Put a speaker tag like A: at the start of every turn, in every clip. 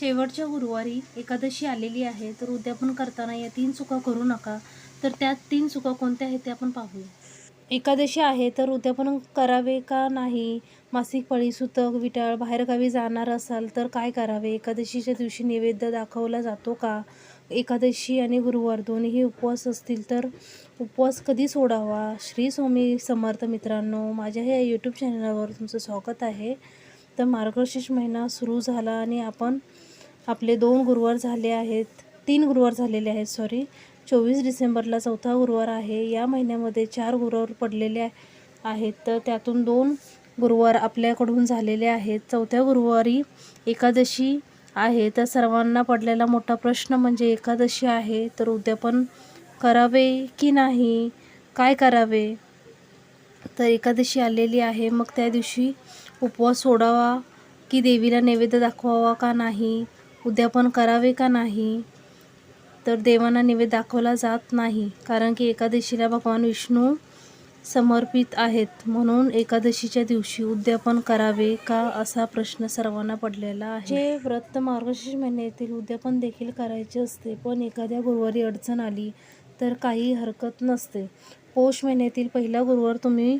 A: शेवटच्या गुरुवारी एकादशी आलेली आहे तर उद्यापन करताना या तीन चुका करू नका. तर त्या तीन चुका कोणत्या आहेत ते आपण पाहूया. एकादशी आहे तर उद्यापन करावे का नाही? मासिक पळी सुतक विटाळ बाहेरगावी जाणार असाल तर काय करावे? एकादशीच्या दिवशी नैवेद्य दाखवला जातो का? एकादशी आणि गुरुवार दोन्ही उपवास असतील तर उपवास कधी सोडावा? श्री स्वामी समर्थ मित्रांनो माझ्या ह्या यूट्यूब चॅनलवर तुमचं स्वागत आहे. तर मार्गशीर्ष महिना सुरू झाला आणि आपण आपले दोन गुरुवार झाले आहेत तीन गुरुवार झालेले आहेत सॉरी चोवीस डिसेंबरला चौथा गुरुवार आहे. या महिन्यामध्ये चार गुरुवार पडलेले आहेत. तर त्यातून दोन गुरुवार आपल्याकडून झालेले आहेत. चौथ्या गुरुवारी एकादशी आहे. तर सर्वांना पडलेला मोठा प्रश्न म्हणजे एकादशी आहे. तर उद्यापन करावे की नाही? काय करावे? तर एकादशी आलेली आहे. मग त्या दिवशी उपवास सोडावा की देवीला नैवेद्य दाखवावा का नाही? उद्यापन करावे का नाही? तर देवांना निवेद दाखवला जात नाही कारण की एकादशीला भगवान विष्णू समर्पित आहेत. म्हणून एकादशीच्या दिवशी उद्यापन करावे का असा प्रश्न सर्वांना पडलेला आहे. व्रत मार्गशीर्ष महिन्यातील उद्यापन देखील करायचे असते. पण एखाद्या गुरुवारी अडचण आली तर काही हरकत नसते. पौष महिन्यातील पहिला गुरुवार तुम्ही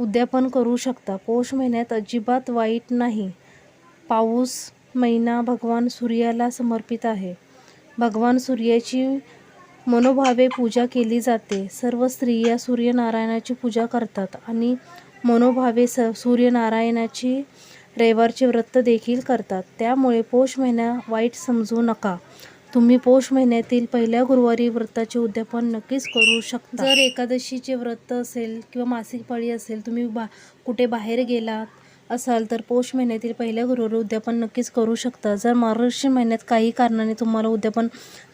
A: उद्यापन करू शकता. पौष महिन्यात अजिबात वाईट नाही. पाऊस महिना भगवान सूर्याला समर्पित आहे. भगवान सूर्याची मनोभावे पूजा केली जाते. सर्व स्त्रिया सूर्यनारायणाची पूजा करतात आणि मनोभावे स सूर्यनारायणाची रविवारचे व्रत देखील करतात. त्यामुळे पौष महिना वाईट समजू नका. तुम्ही पौष महिन्यातील पहिल्या गुरुवारी व्रताचे उद्यापन नक्कीच करू शकता. जर एकादशीचे व्रत असेल किंवा मासिक पाळी असेल तुम्ही बा कुठे बाहेर गेलात असाल तर पौष महिन्यातील पहिल्या गुरुवारी उद्यापन नक्कीच करू शकता. जर मार्गशीर्ष महिन्यात काही कारणाने तुम्हाला उद्यापन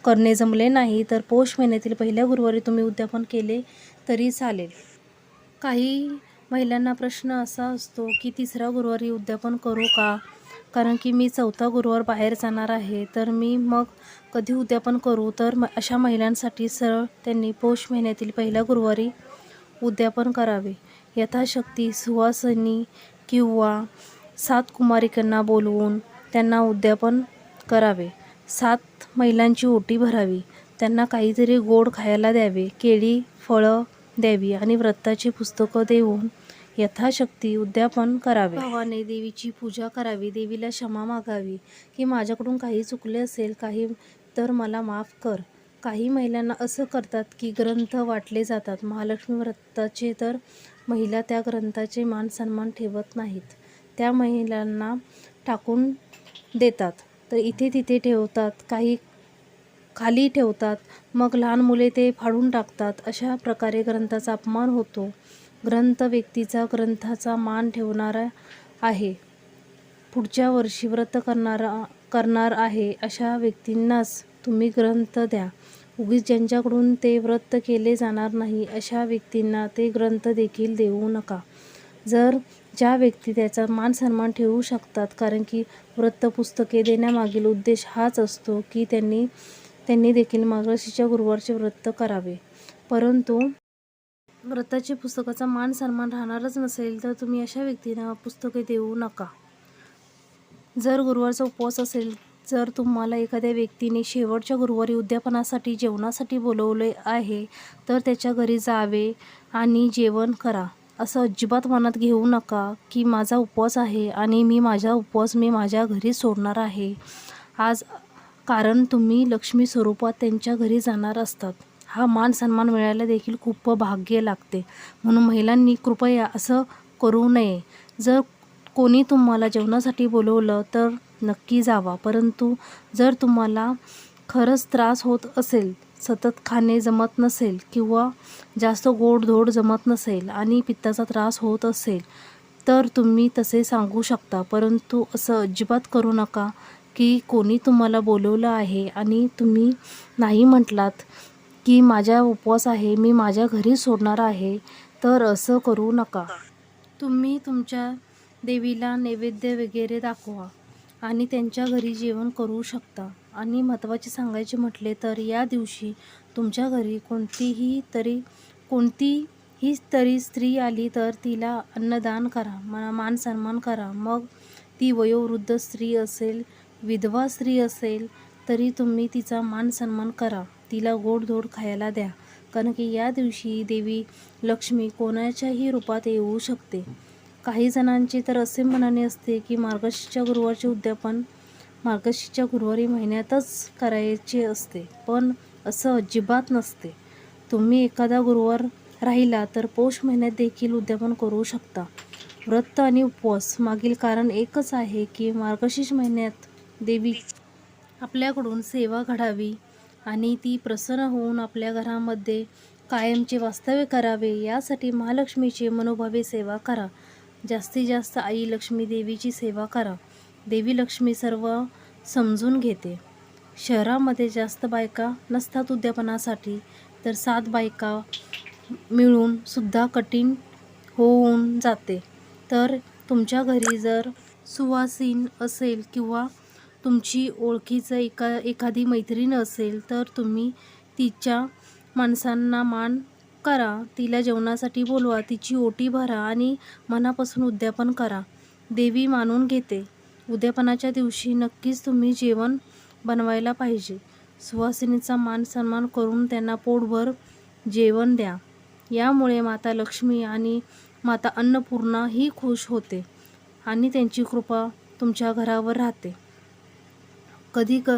A: करणे जमले नाही तर पौष महिन्यातील पहिल्या गुरुवारी तुम्ही उद्यापन केले तरी चालेल. काही महिलांना प्रश्न असा असतो की तिसरा गुरुवारी उद्यापन करू का? कारण की मी चौथा गुरुवार बाहेर जाणार आहे तर मी मग कधी उद्यापन करू? तर म अशा महिलांसाठी सरळ त्यांनी पौष महिन्यातील पहिल्या गुरुवारी उद्यापन करावे. यथाशक्ती सुवासनी किंवा सात कुमारिकांना बोलवून त्यांना उद्यापन करावे. सात महिलांची ओटी भरावी. त्यांना काहीतरी गोड खायला द्यावे. केळी फळं द्यावी आणि व्रताची पुस्तकं देऊन यथाशक्ती उद्यापन करावे. भावाने देवीची पूजा करावी. देवीला क्षमा मागावी. की माझ्याकडून काही चुकले असेल काही तर मला माफ कर. काही महिलांना असं करतात की ग्रंथ वाटले जातात. महालक्ष्मी व्रताचे तर महिला त्या ग्रंथाचे मान सन्मान ठेवत नाहीत. त्या महिलांना टाकून देतात. तर इथे तिथे ठेवतात काही खाली ठेवतात मग लहान मुले ते फाडून टाकतात. अशा प्रकारे ग्रंथाचा अपमान होतो. ग्रंथ व्यक्तीचा ग्रंथाचा मान ठेवणारा आहे. पुढच्या वर्षी व्रत करणारा करणार आहे. अशा व्यक्तींनाच तुम्ही ग्रंथ द्या. उगीच ज्यांच्याकडून ते व्रत केले जाणार नाही अशा व्यक्तींना ते ग्रंथ देखील देऊ नका. जर ज्या व्यक्ती त्याचा मान सन्मान ठेवू शकतात कारण की वृत्तपुस्तके देण्यामागील उद्देश हाच असतो की त्यांनी त्यांनी देखील मार्गशीच्या गुरुवारचे व्रत करावे. परंतु व्रताच्या पुस्तकाचा मान सन्मान राहणारच नसेल तर तुम्ही अशा व्यक्तींना पुस्तके देऊ नका. जर गुरुवारचा उपवास असेल जर तुम्हाला एखाद्या व्यक्तीने शेवटच्या गुरुवारी उद्यापनासाठी जेवणासाठी बोलवले आहे तर त्याच्या घरी जावे आणि जेवण करा. असं अजिबात मनात घेऊ नका की माझा उपवास आहे आणि मी माझा उपवास मी माझ्या घरी सोडणार आहे. आज कारण तुम्ही लक्ष्मी स्वरूपात त्यांच्या घरी जाणार असतात. हा मान सन्मान मिळायला देखील खूप भाग्य लागते. म्हणून महिलांनी कृपया असं करू नये. जर कोणी तुम्हाला जेवणासाठी बोलवलं तर नक्की जावा. परंतु जर तुम्हाला खरंच त्रास होत असेल सतत खाणे जमत नसेल किंवा जास्त गोडधोड जमत नसेल आणि पित्ताचा त्रास होत असेल तर तुम्ही तसे सांगू शकता. परंतु असं अजिबात करू नका की कोणी तुम्हाला बोलवलं आहे आणि तुम्ही नाही म्हटलात की माझा उपवास आहे मी माझ्या घरी सोडणार आहे तर असं करू नका. तुम्ही तुमच्या देवीला नैवेद्य वगैरे दाखवा. आणि त्यांच्या घरी जेवण करू शकता. आणि महत्त्वाचे सांगायचे म्हटले तर या दिवशी तुमच्या घरी कोणतीही तरी कोणतीही तरी स्त्री आली तर तिला अन्नदान करा मा मान सन्मान करा. मग ती वयोवृद्ध स्त्री असेल विधवा स्त्री असेल तरी तुम्ही तिचा मान सन्मान करा. तिला गोडधोड खायला द्या. कारण की या दिवशी देवी लक्ष्मी कोणाच्याही रूपात येऊ शकते. काही जणांचे तर असे म्हणणे असते की मार्गशीच्या गुरुवारचे उद्यापन मार्गशीच्या गुरुवारी महिन्यातच करायचे असते. पण असं अजिबात नसते. तुम्ही एखादा गुरुवार राहिला तर पौष महिन्यात देखील उद्यापन करू शकता. व्रत आणि उपवास मागील कारण एकच आहे की मार्गशीर्ष महिन्यात देवी आपल्याकडून सेवा घडावी आणि ती प्रसन्न होऊन आपल्या घरामध्ये कायमचे वास्तव्य करावे यासाठी महालक्ष्मीचे मनोभावे सेवा करा. जास्तीत जास्त आई लक्ष्मी देवीची सेवा करा. देवी लक्ष्मी सर्व समजून घेते. शहरामध्ये जास्त बायका नसतात उद्यापनासाठी तर सात बायका मिळून सुद्धा कठीण होऊन जाते. तर तुमच्या घरी जर सुवासीन असेल किंवा तुमची ओळखीचं एका एखादी मैत्रीण असेल तर तुम्ही तिच्या माणसांना मान करा तिला जेवणासाठी बोलवा तिची ओटी भरा आणि मनापासून उद्यापन करा. देवी मानून घेते. उद्यापनाच्या दिवशी नक्कीच तुम्ही जेवण बनवायला पाहिजे. सुवासिनीचा मान सन्मान करून त्यांना पोटभर जेवण द्या. यामुळे माता लक्ष्मी आणि माता अन्नपूर्णा ही खुश होते आणि त्यांची कृपा तुमच्या घरावर राहते. कधी क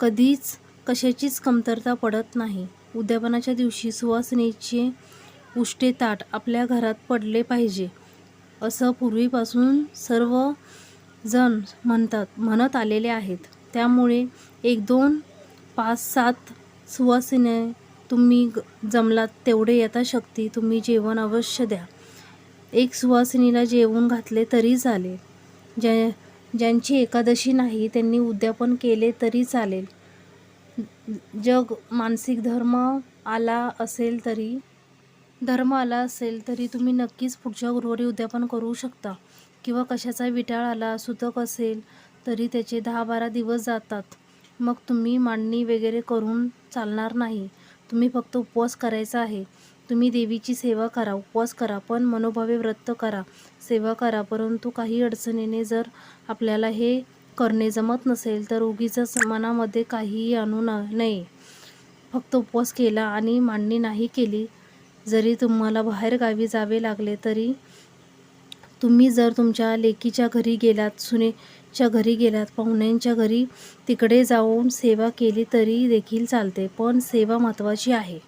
A: कधीच कशाचीच कमतरता पडत नाही. उद्यापनाच्या दिवशी सुवासनेचे उष्टे ताट आपल्या घरात पडले पाहिजे असं पूर्वीपासून सर्व जण म्हणतात म्हणत आलेले आहेत. त्यामुळे एक दोन पाच सात सुवासिने तुम्ही ग- जमलात तेवढे यथाशक्ती तुम्ही जेवण अवश्य द्या. एक सुवासिनीला जेवून घातले तरी चालेल. ज्या ज्यांची एकादशी नाही त्यांनी उद्यापन केले तरी चालेल. जग मानसिक धर्म आला असेल तरी धर्म आला असेल तरी तुम्ही नक्कीच पुढच्या गुरुवारी उद्यापन करू शकता. किंवा कशाचा विटाळ आला सुतक असेल तरी त्याचे दहा बारा दिवस जातात. मग तुम्ही मांडणी वगैरे करून चालणार नाही. तुम्ही फक्त उपवास करायचा आहे. तुम्ही देवीची सेवा करा उपवास करा पण मनोभावे व्रत करा. सेवा करा परंतु काही अडचणीने जर आपल्याला हे करणे जमत नसेल तर उगीच मनामध्ये काहीही आणू न नये. फक्त उपवास केला आणि मांडणी नाही केली जरी तुम्हाला बाहेर गावी जावे लागले तरी तुम्ही जर तुमच्या लेकीच्या घरी गेलात सुनेच्या घरी गेलात पाहुण्यांच्या घरी तिकडे जाऊन सेवा केली तरी देखील चालते पण सेवा महत्त्वाची आहे.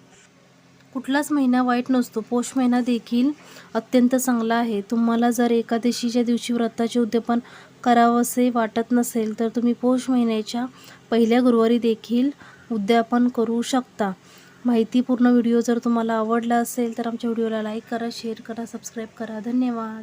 A: कुठलाच महिना वाईट नसतो. पौष महिना देखील अत्यंत चांगला आहे. तुम्हाला जर एकादशीच्या दिवशी व्रताचे उद्यापन करावंसे वाटत नसेल तर तुम्ही पौष महिन्याच्या पहिल्या गुरुवारी देखील उद्यापन करू शकता. माहितीपूर्ण व्हिडिओ जर तुम्हाला आवडला असेल तर आमच्या व्हिडिओला लाईक करा शेअर करा सबस्क्राईब करा. धन्यवाद.